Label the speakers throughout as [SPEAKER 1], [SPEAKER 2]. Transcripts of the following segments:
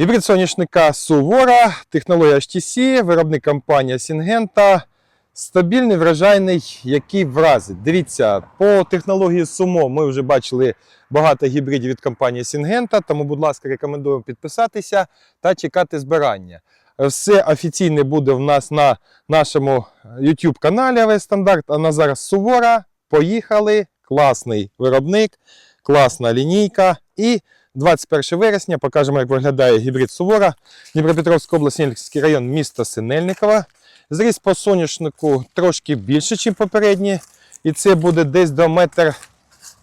[SPEAKER 1] Гібрид соняшника Сувора, технологія HTC, виробник компанія Syngenta. Стабільний врожайний, який вразить. Дивіться, по технології Sumo ми вже бачили багато гібридів від компанії Syngenta, тому, будь ласка, рекомендуємо підписатися та чекати збирання. Все офіційне буде в нас на нашому YouTube каналі АВ Стандарт. А на зараз Сувора. Поїхали. Класний виробник, класна лінійка. І 21 вересня покажемо, як виглядає гібрид Сувора. Дніпропетровська область, Снельський район, місто Синельниково. Зріс по соняшнику трошки більше, ніж попередні. І це буде десь до метр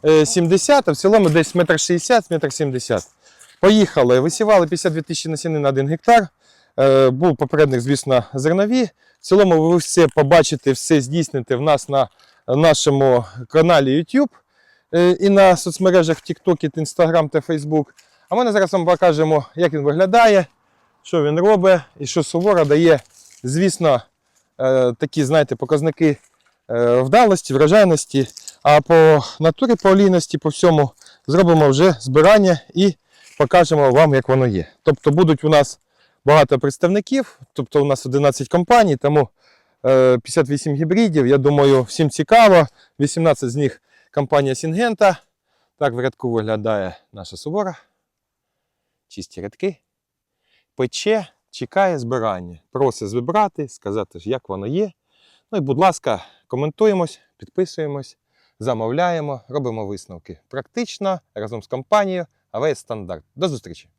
[SPEAKER 1] е, 70, а в цілому десь метр 60, метр 70. Поїхали. Висівали 52 тисячі насінин на 1 гектар. Е, Був попередник, звісно, зернові. В цілому ви все побачите, все здійсните в нас на нашому каналі YouTube е, і на соцмережах TikTok, Instagram та Facebook. А ми зараз вам покажемо, як він виглядає, що він робить і що Сувора дає, звісно, е, такі, знаєте, показники е, вдалості, врожайності. А по натурі, по олійності, по всьому зробимо вже збирання і покажемо вам, як воно є. Тобто будуть у нас багато представників, тобто у нас 11 компаній, тому е, 58 гібридів. Я думаю, всім цікаво. 18 з них компанія Сінгента. Так в рядку виглядає наша сувора. Чисті рядки. Пече, чекає збирання. Просить збирати, сказати, як воно є. Ну і, будь ласка, коментуємось, підписуємось, замовляємо, робимо висновки. Практично разом з компанією АВС Стандарт. До зустрічі!